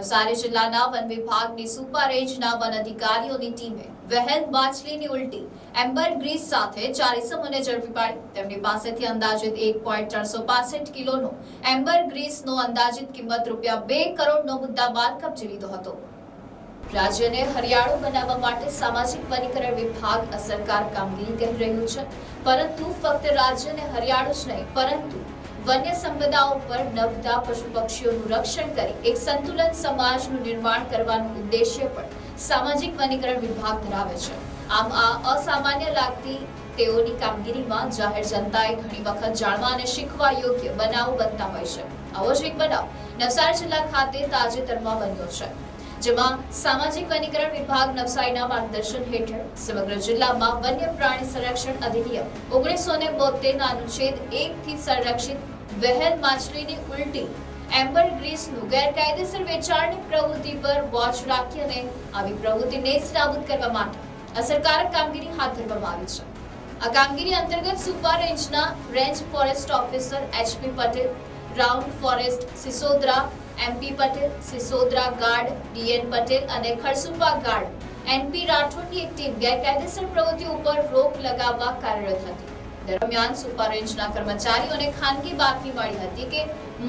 નવસારી જિલ્લાના વન વિભાગની સુપર રેન્જના વન અધિકારીઓની ટીમે વહેલ માછલીની ઉલટી એમ્બર ગ્રીસ સાથે ચાર ઇસમોને ઝડપી પાડી. તેમની પાસેથી અંદાજિત એક પોઈન્ટ ત્રણસો પાસઠ કિલોનો એમ્બર ગ્રીસનો અંદાજિત કિંમત રૂપિયા બે કરોડનો મુદ્દામાલ કબજે લીધો હતો. રાજ્યને હરિયાળું બનાવવા માટે સામાજિક વનીકરણ વિભાગ અસરકાર કામગીરી કરી રહ્યું છે. પરંતુ ફક્ત રાજ્યને હરિયાળું જ નહીં, પરંતુ વન્ય સંપદાઓ પર નભતા પશુ પક્ષીઓનું રક્ષણ કરી એક સંતુલન સમાજનું નિર્માણ કરવાનું ઉદ્દેશ્ય પણ સામાજિક વનીકરણ વિભાગ ધરાવે છે. આમ આ અસામાન્ય લાગતી તેઓની કામગીરીમાં જાહેર જનતાએ ઘણી વખત જાણવા અને શીખવા યોગ્ય બનાવ બનતા હોય છે. આવો જ એક બનાવ નવસારી જિલ્લા ખાતે તાજેતરમાં બન્યો છે. જેમાં સામાજિક વનીકરણ વિભાગ નવસારીના માર્ગદર્શન હેઠળ સમગ્ર જિલ્લામાં વન્ય પ્રાણી સંરક્ષણ અધિનિયમ ઓગણીસો ને બોતેરના અનુચ્છેદ એક થી સંરક્ષિત વહેલ માછલીની ઉલટી એમ્બર ગ્રીસનું ગેરકાયદેસર વેચાણની પ્રવૃત્તિ પર વોચ રાખી અને આવી પ્રવૃત્તિ નાબૂદ કરવા માટે અસરકારક કામગીરી હાથ ધરવામાં આવી છે. આ કામગીરી અંતર્ગત સુપર રેન્જના range forest officer HP Patel, round forest Sisodara MP Patel Sisodara guard DN Patel અને ખરસુપા ગાર્ડ એનપી રાઠોડની એક ટીમ ગેરકાયદેસર પ્રવૃત્તિ ઉપર રોક લગાવવા કાર્યરત હતી. દરમિયાન સુપર રેન્જના કર્મચારીઓને ખાનગી બાતમી મળી હતી કે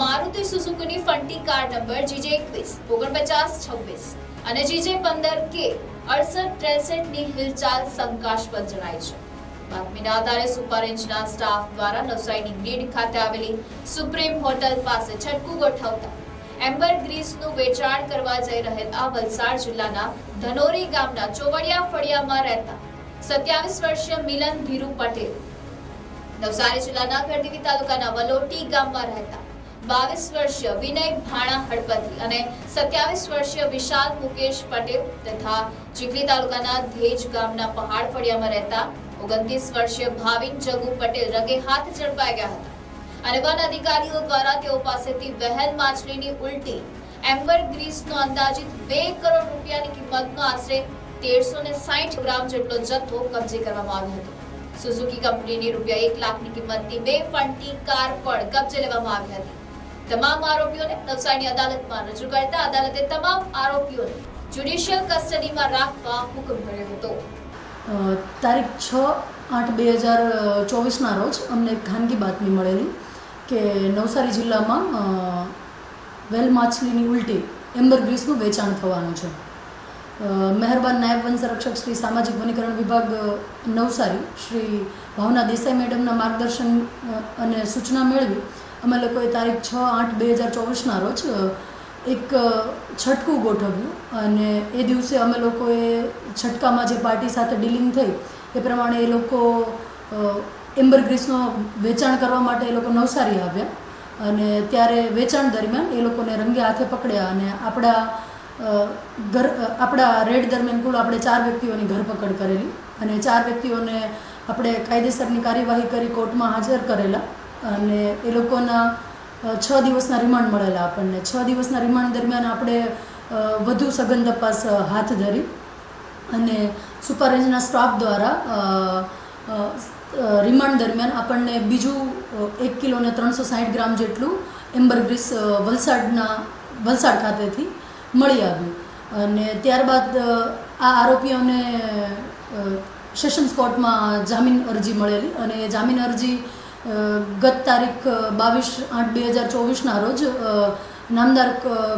મારુતિ સુઝુકીની ફંટી કાર નંબર જીજે એકવીસ, ઓગણપચાસ, છવ્વીસ અને જીજે પંદર કે અડસઠ ત્રેસઠની હિલચાલ શંકાસ્પદ જણાય છે. બાતમીના આધારે સુપર રેન્જના સ્ટાફ દ્વારા નવસારીની ગ્રીડ ખાતે આવેલી સુપ્રીમ હોટલ પાસે છટકું ગોઠવતા એમ્બર ગ્રીસનું વેચાણ કરવા જઈ રહેલા વલસાડ જિલ્લાના ધનોરી ગામના ચોવડિયા ફળિયામાં રહેતા સત્યાવીસ વર્ષીય મિલન ધીરુ પટેલ નવસારી જિલ્લાના ગઢવી તાલુકાના વલોટી ગામમાં રહેતા બાવીસ વર્ષીય વિનય ભાણા હળપતિ અને સત્યાવીસ વર્ષીય વિશાલ મુકેશ પટેલ તથા ચીખલી તાલુકાના ધેજ ગામના પહાડ ફળિયામાં રહેતા ઓગણત્રીસ વર્ષીય ભાવિન જગુ પટેલ રંગે હાથ ઝડપાઈ ગયા હતા. અને વન અધિકારીઓ દ્વારા તેઓ પાસેથી વહેલ માછલીની ઉલટી એમ્બર ગ્રીસનો અંદાજિત બે કરોડ રૂપિયાની કિંમતનો આશરે તેરસો ને સાઠ ગ્રામ જેટલો જથ્થો કબજે કરવામાં આવ્યો હતો. સુઝુકી કંપનીની રૂપિયા એક લાખની કિંમતની બે ફંટી કાર પણ કબજે લેવામાં આવી હતી. તમામ આરોપીઓને નવસારીની અદાલતમાં રજૂ કરતા અદાલતે તમામ આરોપીઓને જ્યુડિશિયલ કસ્ટડીમાં રાખવા હુકમ કર્યો હતો. તારીખ છ આઠ બે હજાર ચોવીસના રોજ અમને ખાનગી બાતમી મળેલી. કે નવસારી જિલ્લામાં વેલ માછલીની ઉલટી એમ્બર ગ્રીસનું વેચાણ થવાનું છે. મહેરબાન નાયબ વન સંરક્ષક શ્રી સામાજિક વનીકરણ વિભાગ નવસારી. શ્રી ભાવના દેસાઈ મેડમના માર્ગદર્શન અને સૂચના મેળવી. અમે લોકોએ તારીખ છ આઠ બે હજાર ચોવીસના રોજ એક છટકું ગોઠવ્યું અને એ દિવસે અમે લોકોએ છટકામાં જે પાર્ટી સાથે ડીલિંગ થઈ, એ પ્રમાણે એ લોકો એમ્બર ગ્રીસનો વેચાણ કરવા માટે એ લોકો નવસારી આવ્યા અને ત્યારે વેચાણ દરમિયાન એ લોકોને રંગે હાથે પકડ્યા અને આપણા ઘર આપણા રેડ દરમિયાન કુલ આપણે ચાર વ્યક્તિઓની ધરપકડ કરેલી અને ચાર વ્યક્તિઓને આપણે કાયદેસરની કાર્યવાહી કરી કોર્ટમાં હાજર કરેલા અને એ લોકોના છ દિવસના રિમાન્ડ મળેલા આપણને. છ દિવસના રિમાન્ડ દરમિયાન આપણે વધુ સઘન તપાસ હાથ ધરી અને સુપરરેન્જના સ્ટાફ દ્વારા રિમાન્ડ દરમિયાન આપણને બીજું એક કિલો ને ત્રણસો સાહીઠ ગ્રામ જેટલું એમ્બરગ્રીસ વલસાડના, વલસાડ ખાતેથી મળી આવ્યું. અને ત્યારબાદ આ આરોપીઓને સેશન્સ કોર્ટમાં જામીન અરજી મળેલી અને જામીન અરજી ગત તારીખ બાવીસ આઠ બે હજાર ચોવીસના રોજ નામદાર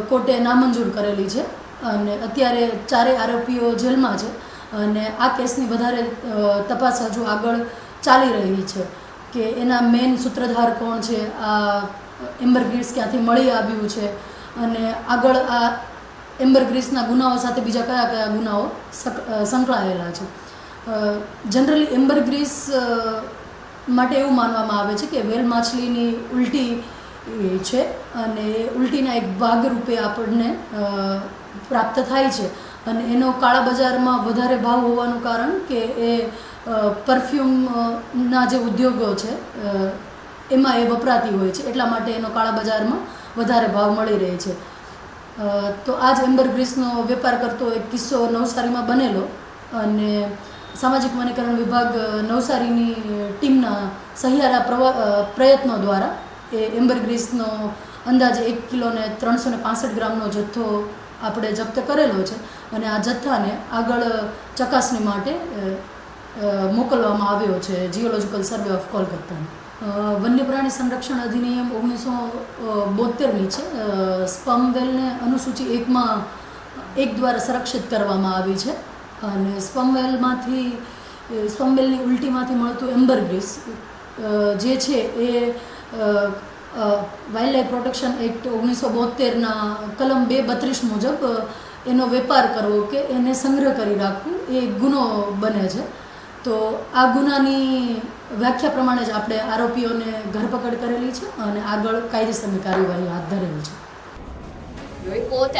કોર્ટે નામંજૂર કરેલી છે. અને અત્યારે ચારેય આરોપીઓ જેલમાં છે. અને આ કેસની વધારે તપાસ હજુ આગળ ચાલી રહી છે કે એના મેઇન સૂત્રધાર કોણ છે આ એમ્બર ગ્રીસ ક્યાંથી મળી આવ્યું છે અને આગળ આ એમ્બર ગ્રીસના ગુનાઓ સાથે બીજા કયા કયા ગુનાઓ સક- સંકળાયેલા છે. જનરલી એમ્બર ગ્રીસ માટે એવું માનવામાં આવે છે કે વેલ માછલીની ઉલટી છે અને ઉલટીના એક ભાગરૂપે આપણને અ, પ્રાપ્ત થાય છે. અને એનો કાળા બજારમાં વધારે ભાવ હોવાનું કારણ કે એ પરફ્યુમના જે ઉદ્યોગો છે એમાં એ વપરાતી હોય છે. એટલા માટે એનો કાળા બજારમાં વધારે ભાવ મળી રહે છે. તો આ જ એમ્બર ગ્રીસનો વેપાર કરતો એક કિસ્સો નવસારીમાં બનેલો અને સામાજિક વનીકરણ વિભાગ નવસારીની ટીમના સહિયારા પ્રયત્નો દ્વારા એ એમ્બર ગ્રીસનો અંદાજે એક કિલો ને ત્રણસો ને ગ્રામનો જથ્થો આપણે જપ્ત કરેલો છે અને આ જથ્થાને આગળ ચકાસણી માટે મોકલવામાં આવ્યો છે જીઓલોજીકલ સર્વે ઓફ કોલકાતાને વન્ય પ્રાણી સંરક્ષણ અધિનિયમ ઓગણીસો બોતેરની છે. સ્પમવેલને સ્પમ વેલને અનુસૂચિ એકમાં, એક દ્વારા સંરક્ષિત કરવામાં આવી છે અને સ્પમ વેલમાંથી સ્પમ વેલની ઉલટીમાંથી મળતું એમ્બર ગ્રીસ જે છે એ વાઇલ્ડ લાઇફ પ્રોટેક્શન એક્ટ ઓગણીસો બોતેરના કલમ બે બત્રીસ મુજબ એનો વેપાર કરવો કે એને સંગ્રહ કરી રાખવું એ ગુનો બને છે. તો આ ગુનાની વ્યાખ્યા પ્રમાણે જ આપણે આરોપીઓને ધરપકડ કરેલી છે અને આગળ કાયદેસરની કાર્યવાહી હાથ ધરેલી છે. રિપોર્ટ